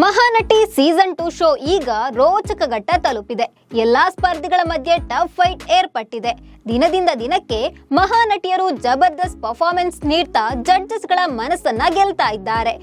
Mahanati season two show ಈಗ ರೋಚಕ ಘಟ್ಟ ತಲುಪಿದೆ. ಎಲ್ಲಾ ಸ್ಪರ್ಧಿಗಳ ಮಧ್ಯೆ ಟಫ್ ಫೈಟ್ ಏರ್ಪಟ್ಟಿದೆ. ದಿನದಿಂದ ದಿನಕ್ಕೆ ಮಹಾನಟಿಯರು ಜಬರ್ದಸ್ತ್ ಪರ್ಫಾರ್ಮೆನ್ಸ್ ನೀಡ್ತಾ ಜಡ್ಜಸ್ಗಳ ಮನಸ್ಸನ್ನ ಗೆಲ್ತಾ ಇದ್ದಾರೆ.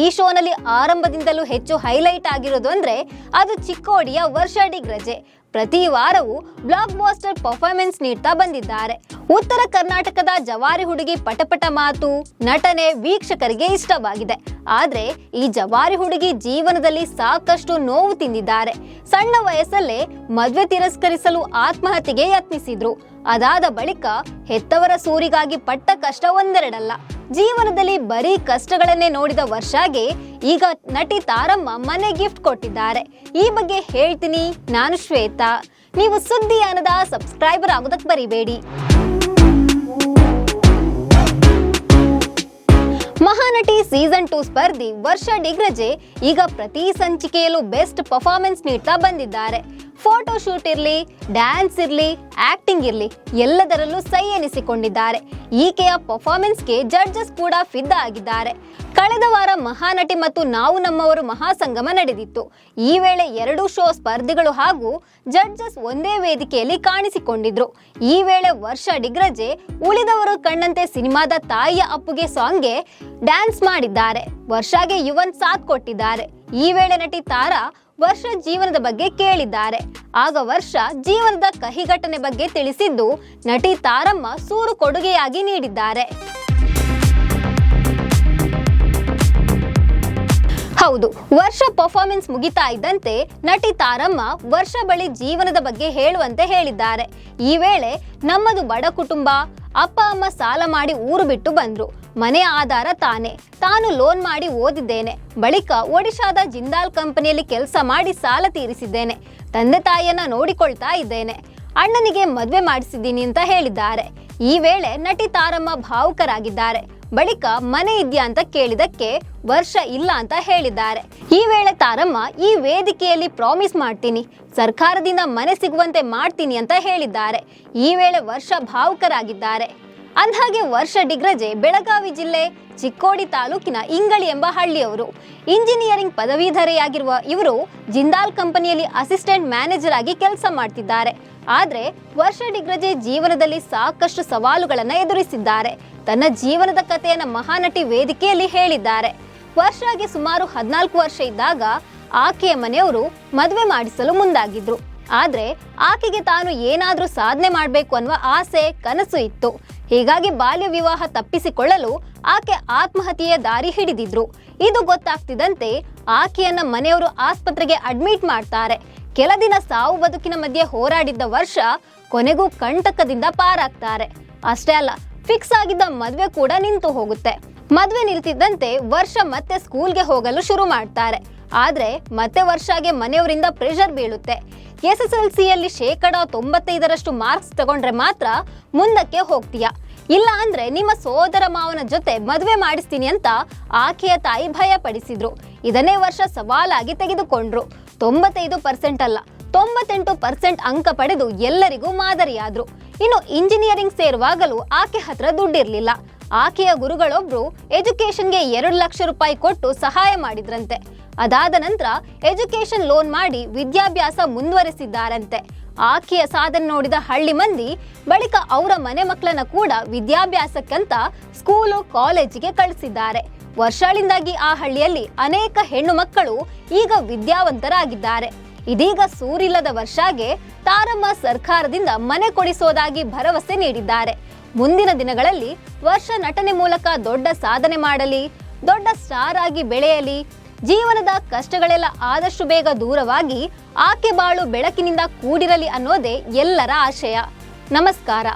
ಈ ಶೋನಲ್ಲಿ ಆರಂಭದಿಂದಲೂ ಹೆಚ್ಚು ಹೈಲೈಟ್ ಆಗಿರೋದು ಅಂದ್ರೆ ಅದು ಚಿಕ್ಕೋಡಿಯ ವರ್ಷಾಡಿ ಡಿಗ್ರಜೆ ಪ್ರತಿ ವಾರವೂ ಬ್ಲಾಕ್ ಬಾಸ್ಟರ್ ಪರ್ಫಾರ್ಮೆನ್ಸ್ ನೀಡ್ತಾ ಬಂದಿದ್ದಾರೆ. ಉತ್ತರ ಕರ್ನಾಟಕದ ಜವಾರಿ ಹುಡುಗಿ ಪಟಪಟ ಮಾತು ನಟನೆ ವೀಕ್ಷಕರಿಗೆ ಇಷ್ಟವಾಗಿದೆ. ಆದ್ರೆ ಈ ಜವಾರಿ ಹುಡುಗಿ ಜೀವನದಲ್ಲಿ ಸಾಕಷ್ಟು ನೋವು ತಿಂದಿದ್ದಾರೆ. ಸಣ್ಣ ವಯಸ್ಸಲ್ಲೇ ಮದುವೆ ತಿರಸ್ಕರಿಸಲು ಆತ್ಮಹತ್ಯೆಗೆ ಯತ್ನಿಸಿದ್ರು. ಅದಾದ ಬಳಿಕ ಹೆತ್ತವರ ಸೂರಿಗಾಗಿ ಪಟ್ಟ ಕಷ್ಟ ಒಂದೆರಡಲ್ಲ. ಜೀವನದಲ್ಲಿ ಬರೀ ಕಷ್ಟಗಳನ್ನೇ ನೋಡಿದ ವರ್ಷಾಗೆ ಈಗ ನಟಿ ತಾರಮ್ಮ ಮನೆ ಗಿಫ್ಟ್ ಕೊಟ್ಟಿದ್ದಾರೆ. ಈ ಬಗ್ಗೆ ಹೇಳ್ತೀನಿ ನಾನು ಶ್ವೇತಾ. ನೀವು ಸುದ್ದಿ ಅನ್ನದ ಸಬ್ಸ್ಕ್ರೈಬರ್ ಆಗೋದಕ್ಕೆ ಬರಿಬೇಡಿ. ಮಹಾನಟಿ ಸೀಸನ್ ಟೂ ಸ್ಪರ್ಧಿ ವರ್ಷ ಡಿಗ್ರಜೆ ಈಗ ಪ್ರತಿ ಸಂಚಿಕೆಯಲ್ಲೂ ಬೆಸ್ಟ್ ಪರ್ಫಾರ್ಮೆನ್ಸ್ ನೀಡ್ತಾ ಬಂದಿದ್ದಾರೆ. ಫೋಟೋ ಶೂಟ್ ಇರಲಿ, ಡ್ಯಾನ್ಸ್ ಇರಲಿ, ಆಕ್ಟಿಂಗ್ ಇರಲಿ, ಎಲ್ಲದರಲ್ಲೂ ಸೈ ಎನಿಸಿಕೊಂಡಿದ್ದಾರೆ. ಈಕೆಯ ಪರ್ಫಾರ್ಮೆನ್ಸ್ಗೆ ಜಡ್ಜಸ್ ಕೂಡ ಫಿದ್ದ ಆಗಿದ್ದಾರೆ. ಕಳೆದ ವಾರ ಮಹಾನಟಿ ಮತ್ತು ನಾವು ನಮ್ಮವರು ಮಹಾಸಂಗಮ ನಡೆದಿತ್ತು. ಈ ವೇಳೆ ಎರಡು ಶೋ ಸ್ಪರ್ಧಿಗಳು ಹಾಗೂ ಜಡ್ಜಸ್ ಒಂದೇ ವೇದಿಕೆಯಲ್ಲಿ ಕಾಣಿಸಿಕೊಂಡಿದ್ರು. ಈ ವೇಳೆ ವರ್ಷ ಡಿಗ್ರಜೆ ಉಳಿದವರು ಕಣ್ಣಂತೆ ಸಿನಿಮಾದ ತಾಯಿಯ ಅಪ್ಪುಗೆ ಸಾಂಗ್ಗೆ ಡ್ಯಾನ್ಸ್ ಮಾಡಿದ್ದಾರೆ. ವರ್ಷಾಗೆ ಯುವನ್ ಸಾಥ್ ಕೊಟ್ಟಿದ್ದಾರೆ. ಈ ವೇಳೆ ನಟಿ ತಾರಾ ವರ್ಷ ಜೀವನದ ಬಗ್ಗೆ ಕೇಳಿದ್ದಾರೆ. ಆಗ ವರ್ಷ ಜೀವನದ ಕಹಿ ಘಟನೆ ಬಗ್ಗೆ ತಿಳಿಸಿದ್ದು ನಟಿ ತಾರಮ್ಮ ಸೂರು ಕೊಡುಗೆಯಾಗಿ ನೀಡಿದ್ದಾರೆ. ಹೌದು, ವರ್ಷ ಪರ್ಫಾರ್ಮೆನ್ಸ್ ಮುಗಿತಾ ಇದ್ದಂತೆ ನಟಿ ತಾರಮ್ಮ ವರ್ಷ ಬಳಿ ಜೀವನದ ಬಗ್ಗೆ ಹೇಳುವಂತೆ ಹೇಳಿದ್ದಾರೆ. ಈ ವೇಳೆ ನಮ್ಮದು ಬಡ ಕುಟುಂಬ, ಅಪ್ಪ, ಅಮ್ಮ ಸಾಲ ಮಾಡಿ ಊರು ಬಿಟ್ಟು ಬಂದ್ರು. ಮನೆ ಆಧಾರ ತಾನೆ. ತಾನು ಲೋನ್ ಮಾಡಿ ಓದಿದ್ದೇನೆ. ಬಳಿಕ ಒಡಿಶಾದ ಜಿಂದಾಲ್ ಕಂಪನಿಯಲ್ಲಿ ಕೆಲಸ ಮಾಡಿ ಸಾಲ ತೀರಿಸಿದ್ದೇನೆ. ತಂದೆ ತಾಯಿಯನ್ನ ನೋಡಿಕೊಳ್ತಾ ಇದ್ದೇನೆ. ಅಣ್ಣನಿಗೆ ಮದುವೆ ಮಾಡಿಸಿದ್ದೀನಿ ಅಂತ ಹೇಳಿದ್ದಾರೆ. ಈ ವೇಳೆ ನಟಿ ತಾರಮ್ಮ ಭಾವುಕರಾಗಿದ್ದಾರೆ. ಬಳಿಕ ಮನೆ ಇದೆಯಾ ಅಂತ ಕೇಳಿದಕ್ಕೆ ವರ್ಷ ಇಲ್ಲ ಅಂತ ಹೇಳಿದ್ದಾರೆ. ಈ ವೇಳೆ ತಾರಮ್ಮ, ಈ ವೇದಿಕೆಯಲ್ಲಿ ಪ್ರಾಮಿಸ್ ಮಾಡ್ತೀನಿ. ಸರ್ಕಾರದಿಂದ ಮನೆ ಸಿಗುವಂತೆ ಮಾಡ್ತೀನಿ ಅಂತ ಹೇಳಿದ್ದಾರೆ. ಈ ವೇಳೆ ವರ್ಷ ಭಾವುಕರಾಗಿದ್ದಾರೆ. ಅಂದ್ಹಾಗೆ ವರ್ಷ ಡಿಗ್ರಜೆ, ಬೆಳಗಾವಿ ಜಿಲ್ಲೆ ಚಿಕ್ಕೋಡಿ ತಾಲೂಕಿನ ಇಂಗಳಿ ಎಂಬ ಹಳ್ಳಿಯವರು. ಇಂಜಿನಿಯರಿಂಗ್ ಪದವೀಧರೆಯಾಗಿರುವ ಇವರು ಜಿಂದಾಲ್ ಕಂಪನಿಯಲ್ಲಿ ಅಸಿಸ್ಟೆಂಟ್ ಮ್ಯಾನೇಜರ್ ಆಗಿ ಕೆಲಸ ಮಾಡ್ತಿದ್ದಾರೆ. ಆದರೆ ವರ್ಷ ಡಿಗ್ರಜೆ ಜೀವನದಲ್ಲಿ ಸಾಕಷ್ಟು ಸವಾಲುಗಳನ್ನು ಎದುರಿಸಿದ್ದಾರೆ. ತನ್ನ ಜೀವನದ ಕಥೆಯನ್ನು ಮಹಾನಟಿ ವೇದಿಕೆಯಲ್ಲಿ ಹೇಳಿದ್ದಾರೆ. ವರ್ಷಾಗೆ ಸುಮಾರು ಹದಿನಾಲ್ಕು ವರ್ಷ ಇದ್ದಾಗ ಆಕೆಯ ಮನೆಯವರು ಮದುವೆ ಮಾಡಿಸಲು ಮುಂದಾಗಿದ್ರು. ಆದರೆ ಆಕೆಗೆ ತಾನು ಏನಾದರೂ ಸಾಧನೆ ಮಾಡಬೇಕು ಅನ್ನುವ ಆಸೆ, ಕನಸು ಇತ್ತು. ಹೀಗಾಗಿ ಬಾಲ್ಯ ವಿವಾಹ ತಪ್ಪಿಸಿಕೊಳ್ಳಲು ಆಕೆ ಆತ್ಮಹತ್ಯೆಯ ದಾರಿ ಹಿಡಿದಿದ್ರು. ಇದು ಗೊತ್ತಾಗ್ತಿದ್ದಂತೆ ಆಕೆಯನ್ನ ಮನೆಯವರು ಆಸ್ಪತ್ರೆಗೆ ಅಡ್ಮಿಟ್ ಮಾಡ್ತಾರೆ. ಕೆಲ ದಿನ ಸಾವು ಬದುಕಿನ ಮಧ್ಯೆ ಹೋರಾಡಿದ್ದ ವರ್ಷ ಕೊನೆಗೂ ಕಂಟಕದಿಂದ ಪಾರಾಗ್ತಾರೆ. ಅಷ್ಟೇ ಅಲ್ಲ, ಫಿಕ್ಸ್ ಆಗಿದ್ದ ಮದುವೆ ಕೂಡ ನಿಂತು ಹೋಗುತ್ತೆ. ಮದುವೆ ನಿಲ್ತಿದ್ದಂತೆ ವರ್ಷ ಮತ್ತೆ ಸ್ಕೂಲ್ಗೆ ಹೋಗಲು ಶುರು ಮಾಡ್ತಾರೆ. ಆದ್ರೆ ಮತ್ತೆ ವರ್ಷಾಗೆ ಮನೆಯವರಿಂದ ಪ್ರೆಷರ್ ಬೀಳುತ್ತೆ. ಎಸ್ ಎಸ್ ಎಲ್ ಸಿಯಲ್ಲಿ ಶೇಕಡ ತೊಂಬತ್ತೈದರಷ್ಟು ಮಾರ್ಕ್ಸ್ ತಗೊಂಡ್ರೆ ಮಾತ್ರ ಮುಂದಕ್ಕೆ ಹೋಗ್ತೀಯಾ. ಇಲ್ಲ ಅಂದ್ರೆ ನಿಮ್ಮ ಸೋದರ ಮಾವನ ಜೊತೆ ಮದುವೆ ಮಾಡಿಸ್ತೀನಿ ಅಂತ ಆಕೆಯ ತಾಯಿ ಭಯ ಪಡಿಸಿದ್ರು ಇದನ್ನೇ ವರ್ಷ ಸವಾಲಾಗಿ ತೆಗೆದುಕೊಂಡ್ರು. ತೊಂಬತ್ತೈದು ಪರ್ಸೆಂಟ್ ಅಲ್ಲ, ತೊಂಬತ್ತೆಂಟು ಪರ್ಸೆಂಟ್ ಅಂಕ ಪಡೆದು ಎಲ್ಲರಿಗೂ ಮಾದರಿಯಾದ್ರು. ಇನ್ನು ಇಂಜಿನಿಯರಿಂಗ್ ಸೇರುವಾಗಲೂ ಆಕೆ ಹತ್ರ ದುಡ್ಡಿರ್ಲಿಲ್ಲ. ಆಕೆಯ ಗುರುಗಳೊಬ್ರು ಎಜುಕೇಶನ್ಗೆ ಎರಡು ಲಕ್ಷ ರೂಪಾಯಿ ಕೊಟ್ಟು ಸಹಾಯ ಮಾಡಿದ್ರಂತೆ. ಅದಾದ ನಂತರ ಎಜುಕೇಶನ್ ಲೋನ್ ಮಾಡಿ ವಿದ್ಯಾಭ್ಯಾಸ ಮುಂದುವರೆಸಿದ್ದಾರಂತೆ. ಆಕೆಯ ಸಾಧನೆ ನೋಡಿದ ಹಳ್ಳಿ ಮಂದಿ, ಬಳಿಕ ಅವರ ಮನೆ ಮಕ್ಕಳನ್ನ ಕೂಡ ವಿದ್ಯಾಭ್ಯಾಸಕ್ಕಂತ ಸ್ಕೂಲು, ಕಾಲೇಜಿಗೆ ಕಳಿಸಿದ್ದಾರೆ. ವರ್ಷಾಳಿಂದಾಗಿ ಆ ಹಳ್ಳಿಯಲ್ಲಿ ಅನೇಕ ಹೆಣ್ಣು ಮಕ್ಕಳು ಈಗ ವಿದ್ಯಾವಂತರಾಗಿದ್ದಾರೆ. ಇದೀಗ ಸೂರಿಲ್ಲದ ವರ್ಷಾಗೆ ತಾರಮ್ಮ ಸರ್ಕಾರದಿಂದ ಮನೆ ಕೊಡಿಸೋದಾಗಿ ಭರವಸೆ ನೀಡಿದ್ದಾರೆ. ಮುಂದಿನ ದಿನಗಳಲ್ಲಿ ವರ್ಷ ನಟನೆ ಮೂಲಕ ದೊಡ್ಡ ಸಾಧನೆ ಮಾಡಲಿ, ದೊಡ್ಡ ಸ್ಟಾರ್ ಆಗಿ ಬೆಳೆಯಲಿ ಜೀವನದ ಕಷ್ಟಗಳೆಲ್ಲ ಆದಷ್ಟು ಬೇಗ ದೂರವಾಗಿ ಆಕೆ ಬಾಳು ಬೆಳಕಿನಿಂದ ಕೂಡಿರಲಿ ಅನ್ನೋದೇ ಎಲ್ಲರ ಆಶಯ. ನಮಸ್ಕಾರ.